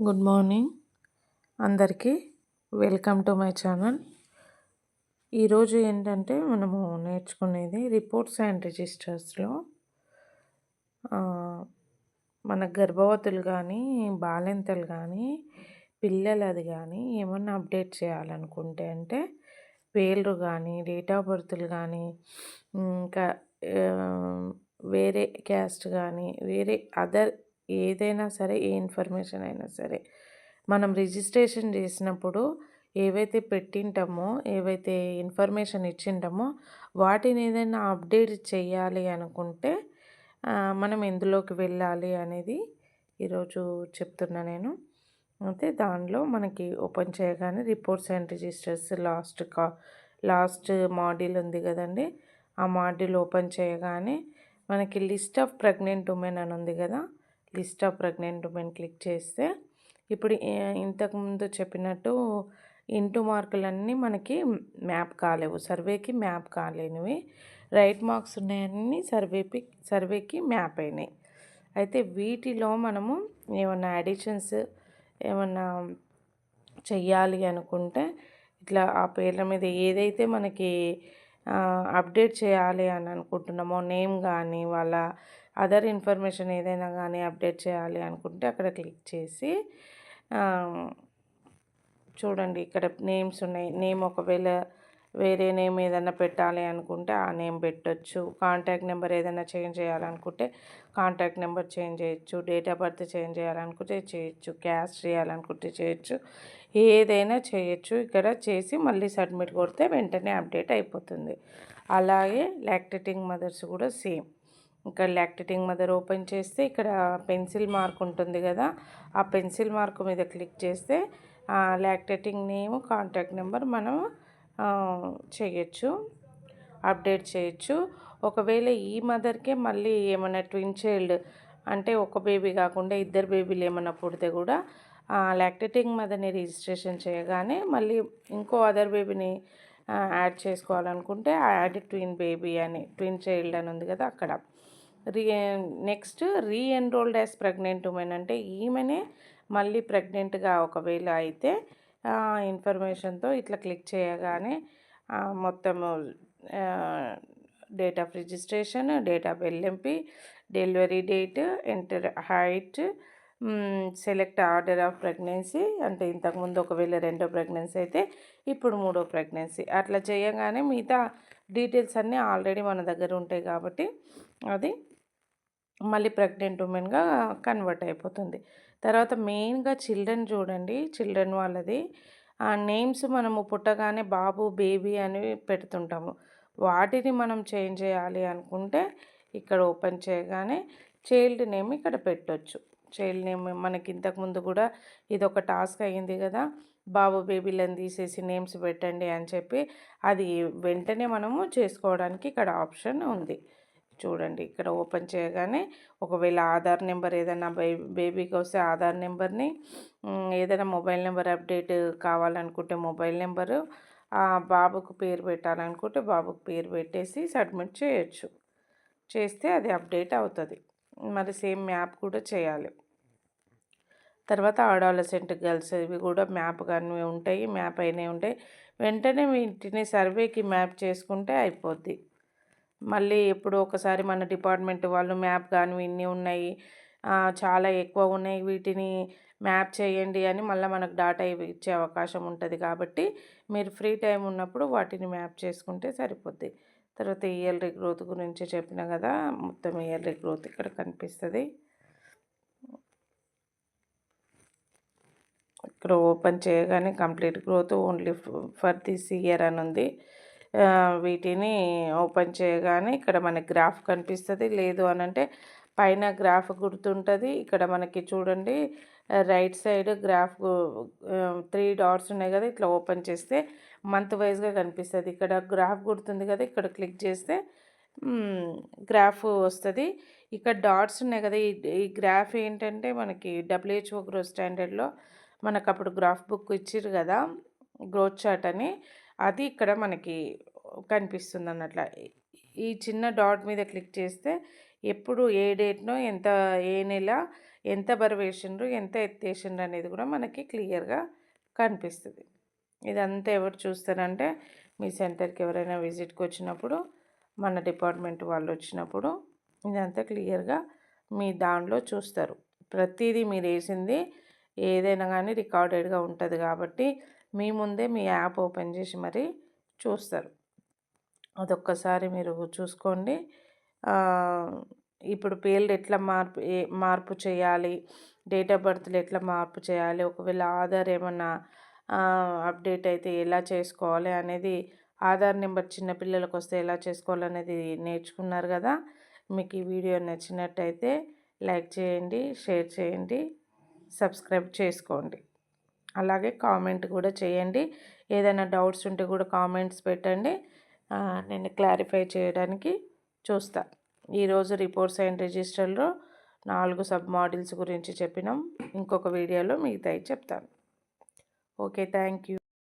Good morning. అందరికీ welcome to my channel. ఈరోజు ఏంటంటే మనము నేర్చుకునేది రిపోర్ట్స్ అండ్ రిజిస్టర్స్లో మన గర్భవతులు కానీ బాలింతలు కానీ పిల్లలది కానీ ఏమన్నా అప్డేట్ చేయాలనుకుంటే అంటే పేర్లు కానీ డేట్ ఆఫ్ బర్త్లు కానీ ఇంకా వేరే క్యాస్ట్ కానీ వేరే అదర్ ఏదైనా సరే ఏ ఇన్ఫర్మేషన్ అయినా సరే. మనం రిజిస్ట్రేషన్ చేసినప్పుడు ఏవైతే పెట్టింటామో ఏవైతే ఇన్ఫర్మేషన్ ఇచ్చింటామో వాటిని ఏదైనా అప్డేట్ చేయాలి అనుకుంటే మనం ఎందులోకి వెళ్ళాలి అనేది ఈరోజు చెప్తున్నా నేను. అయితే దానిలో మనకి ఓపెన్ చేయగానే రిపోర్ట్స్ అండ్ రిజిస్టర్స్ లాస్ట్ కా లాస్ట్ మాడ్యూల్ ఉంది కదండి. ఆ మాడ్యూల్ ఓపెన్ చేయగానే మనకి లిస్ట్ ఆఫ్ ప్రెగ్నెంట్ ఉమెన్ అని ఉంది కదా list of pregnant women click చేస్తే ఇప్పుడు ఇంతకుముందు చెప్పినట్టు ఇంటూ మార్కులన్నీ మనకి మ్యాప్ కాలేవు. సర్వేకి మ్యాప్ కాలేనివి. రైట్ మార్క్స్ ఉన్నాయన్నీ సర్వేకి సర్వేకి మ్యాప్ అయినాయి. అయితే వీటిలో మనము ఏమన్నా అడిషన్స్ ఏమన్నా చెయ్యాలి అనుకుంటే ఇట్లా ఆ పేర్ల మీద ఏదైతే మనకి అప్డేట్ చేయాలి అని అనుకుంటున్నామో నేమ్ కానీ వాళ్ళ అదర్ ఇన్ఫర్మేషన్ ఏదైనా కానీ అప్డేట్ చేయాలి అనుకుంటే అక్కడ క్లిక్ చేసి చూడండి ఇక్కడ నేమ్స్ ఉన్నాయి. నేమ్ ఒకవేళ వేరే నేమ్ ఏదైనా పెట్టాలి అనుకుంటే ఆ నేమ్ పెట్టచ్చు. కాంటాక్ట్ నెంబర్ ఏదైనా చేంజ్ చేయాలనుకుంటే కాంటాక్ట్ నెంబర్ చేంజ్ చేయొచ్చు. డేట్ ఆఫ్ బర్త్ చేంజ్ చేయాలనుకుంటే చేయొచ్చు. క్యాష్ చేయాలనుకుంటే చేయొచ్చు. ఏదైనా చేయొచ్చు. ఇక్కడ చేసి మళ్ళీ సబ్మిట్ కొడితే వెంటనే అప్డేట్ అయిపోతుంది. అలాగే లాక్టేటింగ్ మదర్స్ కూడా సేమ్. ఇక్కడ లాక్టేటింగ్ మదర్ ఓపెన్ చేస్తే ఇక్కడ పెన్సిల్ మార్క్ ఉంటుంది కదా ఆ పెన్సిల్ మార్క్ మీద క్లిక్ చేస్తే లాక్టేటింగ్ నేమ్ కాంటాక్ట్ నెంబర్ మనం చేయొచ్చు అప్డేట్ చేయొచ్చు. ఒకవేళ ఈ మదర్కే మళ్ళీ ఏమైనా ట్విన్ చైల్డ్ అంటే ఒక బేబీ కాకుండా ఇద్దరు బేబీలు ఏమైనా పుడితే కూడా లాక్టేటింగ్ మదర్ని రిజిస్ట్రేషన్ చేయగానే మళ్ళీ ఇంకో అదర్ బేబీని యాడ్ చేసుకోవాలనుకుంటే యాడ్ ట్విన్ బేబీ అని ట్విన్ చైల్డ్ అని ఉంది కదా అక్కడ. Re next reenrolled as pregnant women అంటే ఈమెనే మళ్ళీ ప్రెగ్నెంట్గా ఒకవేళ అయితే ఇన్ఫర్మేషన్తో ఇట్లా క్లిక్ చేయగానే మొత్తము date of registration date of LMP delivery date enter height select order of pregnancy అంటే ఇంతకుముందు ఒకవేళ రెండో ప్రెగ్నెన్సీ అయితే ఇప్పుడు మూడో ప్రెగ్నెన్సీ. అట్లా చేయగానే మిగతా డీటెయిల్స్ అన్నీ ఆల్రెడీ మన దగ్గర ఉంటాయి కాబట్టి అది మళ్ళీ ప్రెగ్నెంట్ ఉమెన్గా కన్వర్ట్ అయిపోతుంది. తర్వాత మెయిన్గా చిల్డ్రన్ చూడండి చిల్డ్రన్ వాళ్ళది. ఆ నేమ్స్ మనము పుట్టగానే బాబు బేబీ అని పెడుతుంటాము. వాటిని మనం చేంజ్ చేయాలి అనుకుంటే ఇక్కడ ఓపెన్ చేయగానే చైల్డ్ నేమ్ ఇక్కడ పెట్టొచ్చు. చైల్డ్ నేమ్ మనకి ఇంతకుముందు కూడా ఇది ఒక టాస్క్ అయ్యింది కదా బాబు బేబీలను తీసేసి నేమ్స్ పెట్టండి అని చెప్పి అది వెంటనే మనము చేసుకోవడానికి ఇక్కడ ఆప్షన్ ఉంది. చూడండి. ఇక్కడ ఓపెన్ చేయగానే ఒకవేళ ఆధార్ నెంబర్ ఏదైనా బేబీకి వస్తే ఆధార్ నెంబర్ని ఏదైనా మొబైల్ నెంబర్ అప్డేట్ కావాలనుకుంటే మొబైల్ నెంబరు బాబుకు పేరు పెట్టాలనుకుంటే బాబుకు పేరు పెట్టేసి సబ్మిట్ చేయొచ్చు. చేస్తే అది అప్డేట్ అవుతుంది. మరి సేమ్ మ్యాప్ కూడా చేయాలి. తర్వాత ఆడాలసెంట్ గర్ల్స్ ఇవి కూడా మ్యాప్ కానీ ఉంటాయి. మ్యాప్ అయినవి ఉంటాయి. వెంటనే వీటిని సర్వేకి మ్యాప్ చేసుకుంటే అయిపోద్ది. మళ్ళీ ఎప్పుడు ఒకసారి మన డిపార్ట్మెంట్ వాళ్ళు మ్యాప్ కానీ ఇన్ని ఉన్నాయి. చాలా ఎక్కువ ఉన్నాయి. వీటిని మ్యాప్ చేయండి అని మళ్ళీ మనకు డాటా ఇచ్చే అవకాశం ఉంటుంది కాబట్టి మీరు ఫ్రీ టైం ఉన్నప్పుడు వాటిని మ్యాప్ చేసుకుంటే సరిపోద్ది. తర్వాత ఇయర్లీ గ్రోత్ గురించి చెప్పిన కదా మొత్తం ఇయర్లీ గ్రోత్ ఇక్కడ కనిపిస్తుంది. ఇక్కడ ఓపెన్ చేయగానే complete growth only for this year అని ఉంది వీటిని ఓపెన్ చేయగానే ఇక్కడ మనకి గ్రాఫ్ కనిపిస్తుంది. లేదు అనంటే పైన గ్రాఫ్ గుర్తుంటుంది. ఇక్కడ మనకి చూడండి right side graph three dots ఉన్నాయి కదా ఇట్లా ఓపెన్ చేస్తే మంత్ వైజ్గా కనిపిస్తుంది. ఇక్కడ గ్రాఫ్ గుర్తుంది కదా ఇక్కడ క్లిక్ చేస్తే గ్రాఫ్ వస్తుంది. ఇక్కడ డాట్స్ ఉన్నాయి కదా ఈ గ్రాఫ్ ఏంటంటే మనకి డబ్ల్యూహెచ్ఓ గ్రో స్టాండర్డ్లో మనకు అప్పుడు గ్రాఫ్ బుక్ ఇచ్చారు కదా గ్రోత్ చార్ట్ అని. అది ఇక్కడ మనకి కనిపిస్తుంది అన్నట్ల ఈ చిన్న డాట్ మీద క్లిక్ చేస్తే ఎప్పుడు ఏ డేట్నో ఎంత ఏ నెల ఎంత బరువు వేసిండ్రు ఎంత ఎత్తేసిండ్రు అనేది కూడా మనకి క్లియర్గా కనిపిస్తుంది. ఇదంతా ఎవరు చూస్తారంటే మీ సెంటర్కి ఎవరైనా విజిట్కి వచ్చినప్పుడు మన డిపార్ట్మెంట్ వాళ్ళు వచ్చినప్పుడు ఇదంతా క్లియర్గా మీ దానిలో చూస్తారు. ప్రతిదీ మీరు వేసింది ఏదైనా కానీ రికార్డెడ్గా ఉంటుంది కాబట్టి మీ ముందే మీ యాప్ ఓపెన్ చేసి మరి చూస్తారు. అదొక్కసారి మీరు చూసుకోండి. ఇప్పుడు పేర్లు ఎట్లా మార్పు మార్పు చేయాలి డేట్ ఆఫ్ బర్త్లు ఎట్లా మార్పు చేయాలి ఒకవేళ ఆధార్ ఏమన్నా అప్డేట్ అయితే ఎలా చేసుకోవాలి అనేది ఆధార్ నెంబర్ చిన్నపిల్లలకు వస్తే ఎలా చేసుకోవాలనేది నేర్చుకున్నారు కదా. మీకు ఈ వీడియో నచ్చినట్టయితే లైక్ చేయండి షేర్ చేయండి సబ్స్క్రైబ్ చేసుకోండి. అలాగే కామెంట్ కూడా చేయండి. ఏదైనా డౌట్స్ ఉంటే కూడా కామెంట్స్ పెట్టండి. నేను క్లారిఫై చేయడానికి చూస్తా. ఈరోజు రిపోర్ట్స్ అండ్ రిజిస్టర్లో నాలుగు సబ్ మోడల్స్ గురించి చెప్పినాం. ఇంకొక వీడియోలో మిగతాయి చెప్తాను. Okay thank you.